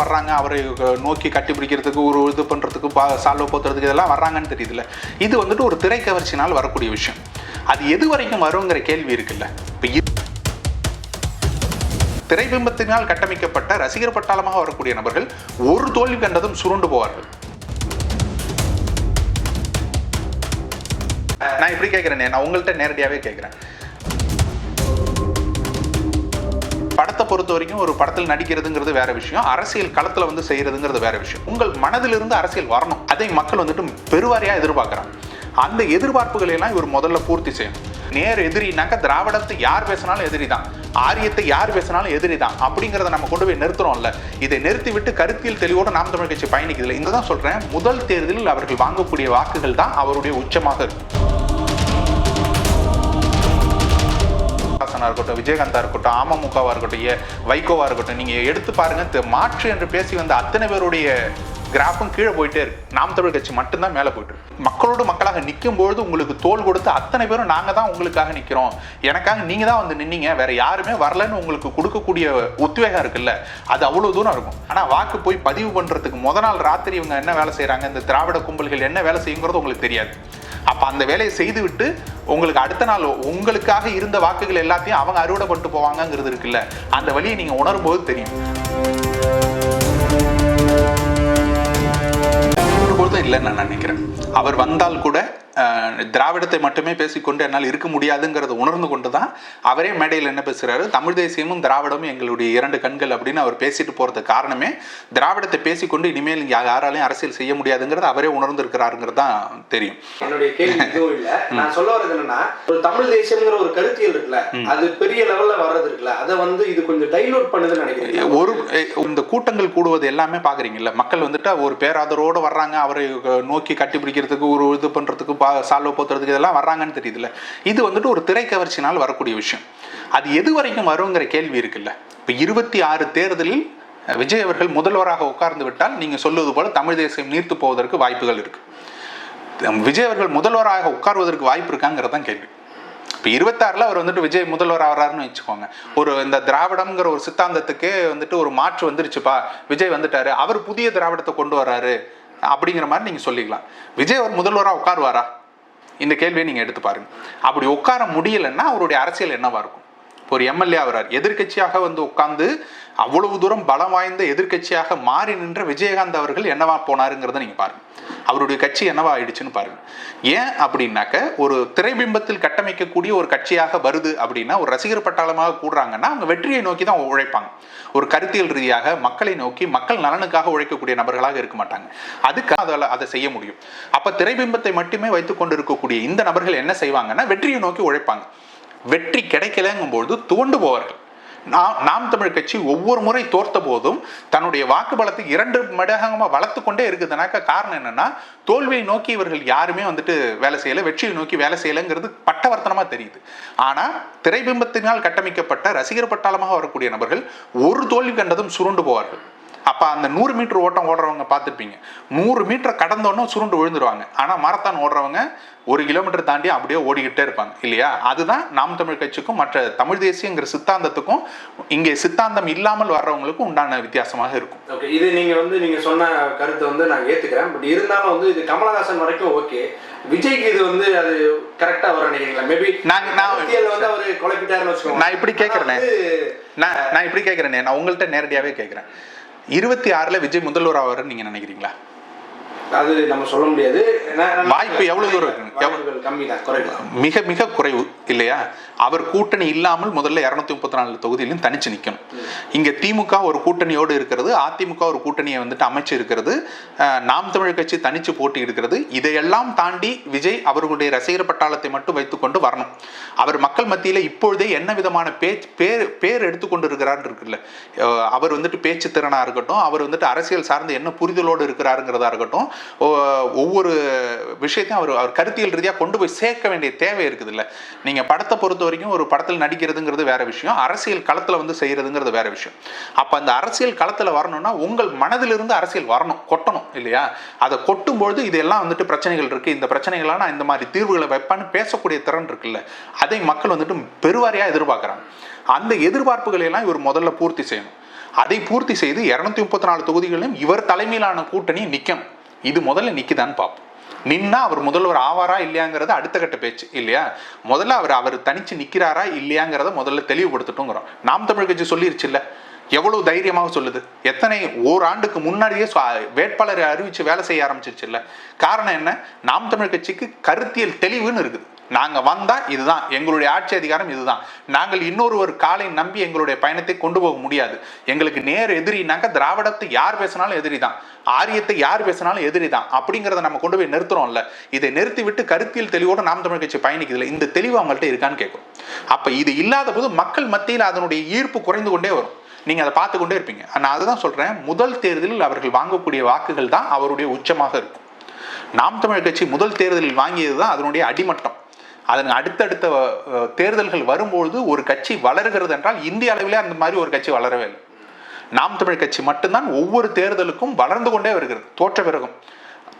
வர்றாங்க அவரை நோக்கி கட்டிப்பிடிக்கிறதுக்கு ஒரு இது பண்ணுறதுக்கு பா சால்வ போத்துறதுக்கு இதெல்லாம் வர்றாங்கன்னு தெரியுதுல்ல. இது வந்துட்டு ஒரு திரை கவர்ச்சினால் வரக்கூடிய விஷயம். அது எது வரைக்கும் வருங்கிற கேள்வி இருக்குல்ல. இப்போ திரைபிம்பத்தினால் கட்டமைக்கப்பட்ட ரசிகர் பட்டாளமாக வரக்கூடிய நபர்கள் ஒரு தோல்வி கண்டதும் சுருண்டு போவார்கள். நான் இப்படி கேட்குறேனே நான் உங்கள்கிட்ட நேரடியாகவே கேட்குறேன் படத்தை பொறுத்த வரைக்கும் ஒரு படத்தில் நடிக்கிறதுங்கிறது வேற விஷயம். அரசியல் களத்தில் வந்து செய்யறதுங்கிறது வேற விஷயம். உங்கள் மனதிலிருந்து அரசியல் வரணும். அதை மக்கள் வந்துட்டு பெருவாரியாக எதிர்பார்க்குறாங்க. அந்த எதிர்பார்ப்புகளையெல்லாம் இவர் முதல்ல பூர்த்தி செய்யணும். நேர் எதிரினாக்க திராவிடத்தை யார் பேசினாலும் எதிரி தான் ஆரியத்தை யார் பேசினாலும் எதிரி தான் அப்படிங்கிறத நம்ம கொண்டு போய் நிறுத்துறோம்ல. இதை நிறுத்தி விட்டு கருத்தியல் தெளிவோடு நாம் தமிழ் கட்சி பயணிக்கிறது இந்த தான் சொல்றேன். முதல் தேர்தலில் அவர்கள் வாங்கக்கூடிய வாக்குகள் தான் அவருடைய உச்சமாக இருக்கும் கமல்ஹாசனாக இருக்கட்டும் விஜயகாந்தா இருக்கட்டும் அமமுகவாக இருக்கட்டும் வைகோவாக இருக்கட்டும் நீங்கள் எடுத்து பாருங்க மாற்று என்று பேசி வந்த அத்தனை பேருடைய கிராஃபும் கீழே போயிட்டே இருக்கு. நாம் தமிழ் கட்சி மட்டும்தான் மேலே போயிட்டு இருக்கு. மக்களோடு மக்களாக நிற்கும் பொழுது உங்களுக்கு தோல் கொடுத்து அத்தனை பேரும் நாங்கள் தான் உங்களுக்காக நிற்கிறோம் எனக்காக நீங்க தான் வந்து நின்னீங்க. வேற யாருமே வரலன்னு உங்களுக்கு கொடுக்கக்கூடிய உத்வேகம் இருக்குல்ல? அது அவ்வளோ தூரம் இருக்கும். ஆனால் வாக்கு போய் பதிவு பண்ணுறதுக்கு முத நாள் ராத்திரி இவங்க என்ன வேலை செய்கிறாங்க இந்த திராவிட கும்பல்கள் என்ன வேலை செய்யுங்கிறது உங்களுக்கு தெரியாது. அப்போ அந்த வேலையை செய்துவிட்டு உங்களுக்கு அடுத்த நாள் உங்களுக்காக இருந்த வாக்குகள் எல்லாத்தையும் அவங்க அறுவடை பண்ணிட்டு போவாங்கங்கிறது இருக்குல்ல? அந்த வழியை நீங்க உணரும் போது தெரியும் பொழுதும் இல்லைன்னு நான் நினைக்கிறேன். அவர் வந்தால் கூட திராவிடத்தை மட்டுமே பேசிக்கொண்டு என்னால் இருக்க முடியாதுங்கிறத உணர்ந்து கொண்டு தான் அவரே மேடையில் என்ன பேசுறாரு? தமிழ் தேசியமும் திராவிடமும் எங்களுடைய இரண்டு கண்கள் அப்படின்னு அவர் பேசிட்டு போறதுக்கு காரணமே திராவிடத்தை பேசிக்கொண்டு இனிமேல் இங்க யாராலையும் அரசியல் செய்ய முடியாதுங்கிறத அவரே உணர்ந்திருக்கிறாருங்கிறது தான் தெரியும். என்னுடைய கேள்வி இதுவும் இல்ல. நான் சொல்ல வர்றது என்னன்னா ஒரு தமிழ் தேசியம்ங்கிற ஒரு கருத்தியல் இருக்குல்ல அது பெரிய லெவல்ல வர்றது இருக்குல்ல அதை வந்து இது கொஞ்சம் டைலூட் பண்ணுதுன்னு நினைக்கிறேன் ஒரு இந்த கூட்டங்கள் கூடுவது எல்லாமே பாக்குறீங்கல்ல மக்கள் வந்துட்டு ஒரு பேராதரோட வர்றாங்க அவரை நோக்கி கட்டி பிடிக்கிறதுக்கு ஒரு இது பண்றதுக்கு பா சால்வ போத்துறதுக்கு இதெல்லாம் வர்றாங்கன்னு தெரியுதுல்ல. இது வந்துட்டு ஒரு திரை கவர்ச்சினால் வரக்கூடிய விஷயம். அது எது வரைக்கும் வருங்கிற கேள்வி இருக்குல்ல. இப்போ இருபத்தி ஆறு தேர்தலில் விஜய் அவர்கள் முதல்வராக உட்கார்ந்து விட்டால் நீங்க சொல்லுவது போல தமிழ் தேசியம் நீர்த்து போவதற்கு வாய்ப்புகள் இருக்கு. விஜய் அவர்கள் முதல்வராக உட்காருவதற்கு வாய்ப்பு இருக்காங்கிறது தான் கேள்வி. இப்போ இருபத்தாறில் அவர் வந்துட்டு விஜய் முதல்வர் ஆகிறாருன்னு வச்சுக்கோங்க. ஒரு இந்த திராவிடம்ங்கிற ஒரு சித்தாந்தத்துக்கே வந்துட்டு ஒரு மாற்று வந்துருச்சுப்பா. விஜய் வந்துட்டாரு. அவர் புதிய திராவிடத்தை கொண்டு வர்றாரு. அப்படிங்கிற மாதிரி நீங்கள் சொல்லிக்கலாம். விஜய் அவர் முதல்வராக உட்காருவாரா? இந்த கேள்வியை நீங்கள் எடுத்து பாருங்க. அப்படி உட்கார முடியலைன்னா அவருடைய அரசியல் என்னவாக இருக்கும்? இப்போ ஒரு எம்எல்ஏ ஆகிறார். எதிர்க்கட்சியாக வந்து உட்கார்ந்து அவ்வளவு தூரம் பலம் வாய்ந்த எதிர்க்கட்சியாக மாறி நின்ற விஜயகாந்த் அவர்கள் என்னவா போனாருங்கிறத நீங்க பாருங்க. அவருடைய கட்சி என்னவா ஆயிடுச்சுன்னு பாருங்க. ஏன் அப்படின்னாக்க ஒரு திரைபிம்பத்தில் கட்டமைக்கக்கூடிய ஒரு கட்சியாக வருது அப்படின்னா ஒரு ரசிகர் பட்டாளமாக கூடுறாங்கன்னா அவங்க வெற்றியை நோக்கி தான் உழைப்பாங்க. ஒரு கருத்தியல் ரீதியாக மக்களை நோக்கி மக்கள் நலனுக்காக உழைக்கக்கூடிய நபர்களாக இருக்க மாட்டாங்க. அதுக்காக அதில் அதை செய்ய முடியும். அப்ப திரைபிம்பத்தை மட்டுமே வைத்துக் கொண்டு இருக்கக்கூடிய இந்த நபர்கள் என்ன செய்வாங்கன்னா வெற்றியை நோக்கி உழைப்பாங்க. வெற்றி கிடைக்கலங்கும்போது துவண்டு போவார்கள். நாம் நாம் தமிழ் கட்சி ஒவ்வொரு முறை தோர்த்த போதும் தன்னுடைய வாக்கு பலத்தை இரண்டு மடகமாக வளர்த்து கொண்டே இருக்குதுனாக்க காரணம் என்னன்னா தோல்வியை நோக்கி இவர்கள் யாருமே வந்துட்டு வேலை செய்யலை வெற்றியை நோக்கி வேலை செய்யலைங்கிறது பட்டவர்த்தனமாக தெரியுது. ஆனால் திரைபிம்பத்தினால் கட்டமைக்கப்பட்ட ரசிகர் பட்டாளமாக வரக்கூடிய நபர்கள் ஒரு தோல்வி கண்டதும் சுருண்டு போவார்கள். அப்ப அந்த நூறு மீட்டர் ஓட்டம் ஓடுறவங்க பார்த்துருப்பீங்க. நூறு மீட்டர் கடந்தோன்னே சுருண்டு விழுந்துருவாங்க. ஆனா மாரத்தான் ஓடுறவங்க ஒரு கிலோமீட்டர் தாண்டி அப்படியே ஓடிக்கிட்டே இருப்பாங்க. இல்லையா? அதுதான் நாம் தமிழ் கட்சிக்கும் மற்ற தமிழ் தேசியங்கிற சித்தாந்தத்துக்கும் இங்கே சித்தாந்தம் இல்லாமல் வர்றவங்களுக்கும் உண்டான வித்தியாசமாக இருக்கும். ஓகே இது நீங்க வந்து நீங்க சொன்ன கருத்தை வந்து நான் ஏத்துக்கிறேன். பட் இருந்தாலும் வந்து இது கமலஹாசன் வரைக்கும் ஓகே விஜய்க்கு இது வந்து அது கரெக்டா வர நினைக்கிறீங்களா? மேபி நான்- நான் வந்து அவரு குழப்பிட்டாருன்னு வச்சுக்கோங்க. நான் இப்படி கேட்கிறேனே. நான் நான் இப்படி கேட்குறேனே நான் உங்கள்கிட்ட நேரடியாகவே கேட்குறேன் இருபத்தி ஆறில் விஜய் முதல்வர் ஆவார்னு நீங்கள் நினைக்கிறீங்களா? அது நம்ம சொல்ல முடியாது. வாய்ப்பு எவ்வளவு தூரம் கம்மி தான் குறைவு. மிக மிக குறைவு. இல்லையா? அவர் கூட்டணி இல்லாமல் முதல்ல இரநூத்தி முப்பத்தி நாலு தொகுதியிலும் தனிச்சு நிற்கணும் இங்க திமுக ஒரு கூட்டணியோடு இருக்கிறது அதிமுக ஒரு கூட்டணியை வந்துட்டு அமைச்சு இருக்கிறது நாம் தமிழ் கட்சி தனிச்சு போட்டி இருக்கிறது இதையெல்லாம் தாண்டி விஜய் அவர்களுடைய ரசிகர் பட்டாளத்தை மட்டும் வைத்துக்கொண்டு வரணும். அவர் மக்கள் மத்தியில இப்பொழுதே என்ன விதமான பேச்சு பேர் பேர் எடுத்துக்கொண்டு இருக்கிறார் இருக்குல்ல? அவர் வந்துட்டு பேச்சு திறனா இருக்கட்டும் அவர் வந்துட்டு அரசியல் சார்ந்து என்ன புரிதலோடு இருக்கிறாருங்கிறதா இருக்கட்டும் ஒவ்வொரு விஷயத்தையும் அவர் அவர் கருத்தியல் ரீதியாக கொண்டு போய் சேர்க்க வேண்டிய தேவை இருக்குது நீங்கள் நீங்கள் படத்தை பொறுத்த வரைக்கும் ஒரு படத்தில் நடிக்கிறதுங்கிறது வேற விஷயம். அரசியல் களத்தில் வந்து செய்கிறதுங்கிறது வேற விஷயம். அப்போ அந்த அரசியல் களத்தில் வரணும்னா உங்கள் மனதிலிருந்து அரசியல் வரணும் கொட்டணும் இல்லையா? அதை கொட்டும்பொழுது இதெல்லாம் வந்துட்டு பிரச்சனைகள் இருக்குது இந்த பிரச்சனைகளாக நான் இந்த மாதிரி தீர்வுகளை வைப்பான்னு பேசக்கூடிய திறன் இருக்குல்ல அதை மக்கள் வந்துட்டு பெருவாரியாக எதிர்பார்க்குறாங்க. அந்த எதிர்பார்ப்புகளை எல்லாம் இவர் முதல்ல பூர்த்தி செய்யணும். அதை பூர்த்தி செய்து இரநூத்தி முப்பத்தி நாலு தொகுதிகளிலும் இவர் தலைமையிலான கூட்டணி நிற்கணும் இது முதல்ல நிற்குதான்னு பார்ப்போம். நின்னா அவர் முதல்வர் ஆவாரா இல்லையாங்கிறது அடுத்த கட்ட பேச்சு இல்லையா? முதல்ல அவர் அவர் தனிச்சு நிற்கிறாரா இல்லையாங்கிறத முதல்ல தெளிவுபடுத்தட்டுங்கிறோம் நாம் தமிழ் கட்சி சொல்லிருச்சுல்ல. எவ்வளவு தைரியமாக சொல்லுது? எத்தனை ஓராண்டுக்கு முன்னாடியே வேட்பாளரை அறிவிச்சு வேலை செய்ய ஆரம்பிச்சிருச்சுல்ல காரணம் என்ன? நாம் தமிழ் கட்சிக்கு கருத்தியல் தெளிவுன்னு இருக்குது. நாங்க வந்தா இதுதான். எங்களுடைய ஆட்சி அதிகாரம் இதுதான். நாங்கள் இன்னொரு ஒரு காலை நம்பி எங்களுடைய பயணத்தை கொண்டு போக முடியாது. எங்களுக்கு நேர் எதிரினாக்க திராவிடத்தை யார் பேசினாலும் எதிரி தான் ஆரியத்தை யார் பேசினாலும் எதிரி தான் அப்படிங்கிறத நம்ம கொண்டு போய் நிறுத்துறோம்ல இதை நிறுத்தி விட்டு கருத்தியல் தெளிவோடு நாம் தமிழ் கட்சி பயணிக்குதுல இந்த தெளிவு அவங்கள்ட்ட இருக்கான்னு கேட்கும். அப்ப இது இல்லாத போது மக்கள் மத்தியில் அதனுடைய ஈர்ப்பு குறைந்து கொண்டே வரும். நீங்கள் அதை பார்த்து கொண்டே இருப்பீங்க. நான் அதை தான் சொல்கிறேன் முதல் தேர்தலில் அவர்கள் வாங்கக்கூடிய வாக்குகள் தான் அவருடைய உச்சமாக இருக்கும். நாம் தமிழர் கட்சி முதல் தேர்தலில் வாங்கியது தான் அதனுடைய அடிமட்டம். அதன் அடுத்தடுத்த தேர்தல்கள் வரும்பொழுது ஒரு கட்சி வளர்கிறது என்றால் இந்திய அளவிலே அந்த மாதிரி ஒரு கட்சி வளரவே இல்லை. நாம் தமிழ் கட்சி மட்டும்தான் ஒவ்வொரு தேர்தலுக்கும் வளர்ந்து கொண்டே வருகிறது. தோற்ற பிறகும்.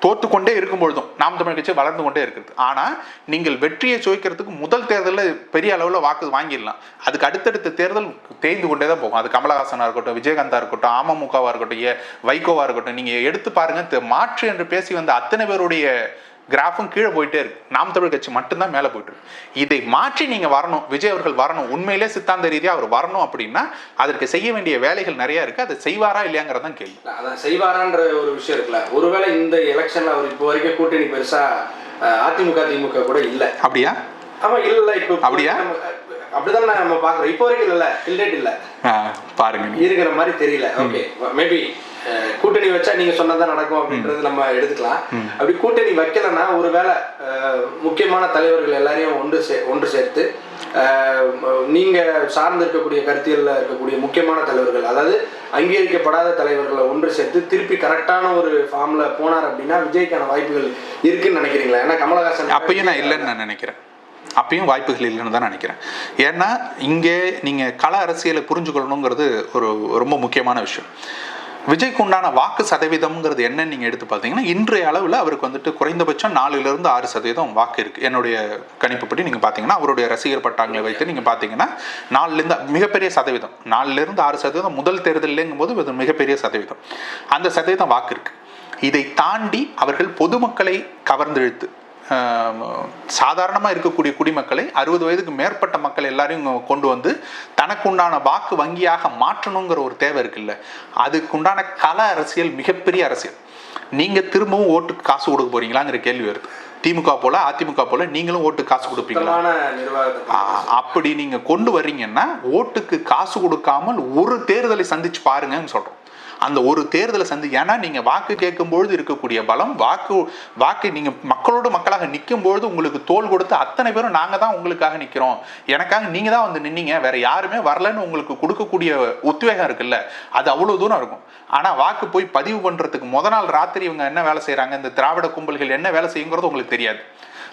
தோற்றுக்கொண்டே கொண்டே இருக்கும் பொழுதும் நாம் தமிழ் கட்சி வளர்ந்து கொண்டே இருக்கிறது ஆனால் நீங்கள் வெற்றியை சுவைக்கிறதுக்கு முதல் தேர்தலில் பெரிய அளவில் வாக்கு வாங்கிடலாம். அதுக்கு அடுத்தடுத்த தேர்தல் தேய்ந்து கொண்டே தான் போகும். அது கமலஹாசனாக இருக்கட்டும் விஜயகாந்தா இருக்கட்டும் அமமுகவாக இருக்கட்டும் ஏ வைகோவாக இருக்கட்டும் நீங்கள் எடுத்து பாருங்கள் மாற்று என்று பேசி வந்த அத்தனை பேருடைய கிராஃபும் கீழே போயிட்டே இருக்கு. நாம் தமிழ் கட்சி மட்டும்தான் மேலே போயிட்டு இருக்கு. இதை மாற்றி நீங்க வரணும். விஜய் அவர்கள் வரணும். உண்மையிலே சித்தாந்த ரீதியா அவர் வரணும் அப்படின்னா அதற்கு செய்ய வேண்டிய வேலைகள் நிறைய இருக்கு. அதை செய்வாரா இல்லையாங்கிறதான் கேள்வி. அதான் செய்வாரான்ற ஒரு விஷயம் இருக்குல்ல. ஒருவேளை இந்த எலெக்ஷன்ல அவர் இப்போ வரைக்கும் கூட்டணி பெருசா அதிமுக திமுக கூட இல்ல. அப்படியா? ஆமா இல்ல இப்போ அப்படியா? அப்படிதான் நம்ம பாக்குறோம் இப்போ வரைக்கும் இல்ல. இல்ல. பாருங்க. இருக்கிற மாதிரி தெரியல. ஓகே மேபி கூட்டணி வச்சா நீங்க சொன்னதான் நடக்கும் அப்படின்றது நம்ம எடுத்துக்கலாம். அப்படி கூட்டணி வைக்கலன்னா ஒருவேளை முக்கியமான தலைவர்கள் எல்லாரையும் ஒன்று சே ஒன்று சேர்த்து நீங்க சார்ந்து இருக்கக்கூடிய கருத்தியல்ல இருக்கக்கூடிய முக்கியமான தலைவர்கள் அதாவது அங்கீகரிக்கப்படாத தலைவர்களை ஒன்று சேர்த்து திருப்பி கரெக்டான ஒரு ஃபார்ம்ல போனார் அப்படின்னா விஜய்க்கான வாய்ப்புகள் இருக்குன்னு நினைக்கிறீங்களா? ஏன்னா கமலஹாசன் அப்பயும் நான் இல்லைன்னு நான் நினைக்கிறேன். அப்பயும் வாய்ப்புகள் இல்லைன்னு தான் நினைக்கிறேன். ஏன்னா இங்கே நீங்கள் கள அரசியலை புரிஞ்சுக்கொள்ளணுங்கிறது ஒரு ரொம்ப முக்கியமான விஷயம். விஜய்க்கு உண்டான வாக்கு சதவீதம்ங்கிறது என்னன்னு நீங்கள் எடுத்து பார்த்தீங்கன்னா இன்றைய அளவில் அவருக்கு வந்துட்டு குறைந்தபட்சம் நாலுலேருந்து ஆறு சதவீதம் வாக்கு இருக்குது என்னுடைய கணிப்புப்படி நீங்கள் பார்த்தீங்கன்னா அவருடைய ரசிகர் பட்டாங்களை வைத்து நீங்கள் பார்த்தீங்கன்னா நாலுலேருந்து மிகப்பெரிய சதவீதம் நாலுலேருந்து ஆறு சதவீதம் முதல் தேர்தலேங்கும் போது இது மிகப்பெரிய சதவீதம். அந்த சதவீதம் வாக்கு இருக்குது இதை தாண்டி அவர்கள் பொதுமக்களை கவர்ந்தெழுத்து சாதாரணமாக இருக்கக்கூடிய குடிமக்களை அறுபது வயதுக்கு மேற்பட்ட மக்கள் எல்லாரையும் கொண்டு வந்து தனக்குண்டான வாக்கு வங்கியாக மாற்றணுங்கிற ஒரு தேவை இருக்குல்ல. அதுக்குண்டான கல அரசியல் மிகப்பெரிய அரசியல். நீங்க திரும்பவும் ஓட்டுக்கு காசு கொடுக்க போறீங்களாங்கிற கேள்வி வருது. திமுக போல அதிமுக போல நீங்களும் ஓட்டுக்கு காசு கொடுப்பீங்களா? அப்படி நீங்க கொண்டு வர்றீங்கன்னா ஓட்டுக்கு காசு கொடுக்காமல் ஒரு தேர்தலை சந்திச்சு பாருங்கன்னு சொல்றோம். அந்த ஒரு தேர்தலை சந்தி ஏன்னா நீங்கள் வாக்கு கேட்கும்பொழுது இருக்கக்கூடிய பலம் வாக்கு வாக்கு நீங்கள் மக்களோடு மக்களாக நிற்கும்பொழுது உங்களுக்கு தோல் கொடுத்து அத்தனை பேரும் நாங்கள் தான் உங்களுக்காக நிற்கிறோம் எனக்காக நீங்கள் தான் வந்து நின்னீங்க. வேற யாருமே வரலன்னு உங்களுக்கு கொடுக்கக்கூடிய உத்வேகம் இருக்குல்ல? அது அவ்வளோ தூரம் இருக்கும். ஆனால் வாக்கு போய் பதிவு பண்ணுறதுக்கு முத நாள் ராத்திரி இவங்க என்ன வேலை செய்கிறாங்க இந்த திராவிட கும்பல்கள் என்ன வேலை செய்யுங்கிறது உங்களுக்கு தெரியாது.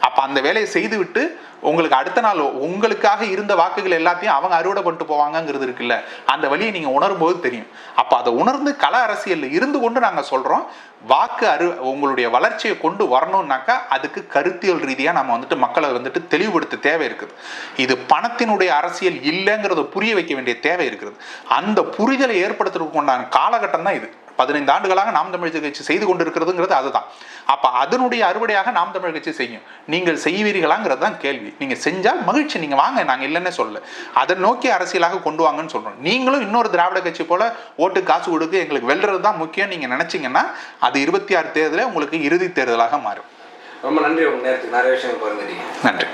அப்போ அந்த வேலையை செய்துவிட்டு உங்களுக்கு அடுத்த நாள் உங்களுக்காக இருந்த வாக்குகள் எல்லாத்தையும் அவங்க அறுவடை பண்ணிட்டு போவாங்கங்கிறது இருக்குல்ல அந்த வழியை நீங்கள் உணரும்போது தெரியும். அப்போ அதை உணர்ந்து கள அரசியலில் இருந்து கொண்டு நாங்கள் சொல்கிறோம் வாக்கு அரு உங்களுடைய வளர்ச்சியை கொண்டு வரணும்னாக்கா அதுக்கு கருத்தியல் ரீதியாக நம்ம வந்துட்டு மக்களை வந்துட்டு தெளிவுபடுத்த தேவை இருக்குது. இது பணத்தினுடைய அரசியல் இல்லைங்கிறத புரிய வைக்க வேண்டிய தேவை இருக்கிறது அந்த புரிதலை ஏற்படுத்துறதுக்கு உண்டான காலகட்டம் தான் இது. பதினைந்து ஆண்டுகளாக நாம் தமிழ் கட்சி செய்து கொண்டிருக்கிறதுங்கிறது அதுதான். அப்ப அதனுடைய அறுவடையாக நாம் தமிழ் கட்சி செய்யும். நீங்கள் செய்வீர்களாங்கிறது தான் கேள்வி. நீங்க செஞ்சால் மகிழ்ச்சி. நீங்க வாங்க நாங்க இல்லைன்னே சொல்லல. அதை நோக்கி அரசியலாக கொண்டு வாங்கன்னு சொல்றோம். நீங்களும் இன்னொரு திராவிட கட்சி போல ஓட்டு காசு கொடுக்க எங்களுக்கு வெல்றது தான் முக்கியம். நீங்க நினைச்சீங்கன்னா அது இருபத்தி ஆறு தேர்தலே உங்களுக்கு இறுதி தேர்தலாக மாறும். ரொம்ப நன்றி. உங்க நேரத்துக்கு நிறைய விஷயங்கள் பகிர்ந்துட்டீங்க. நன்றி.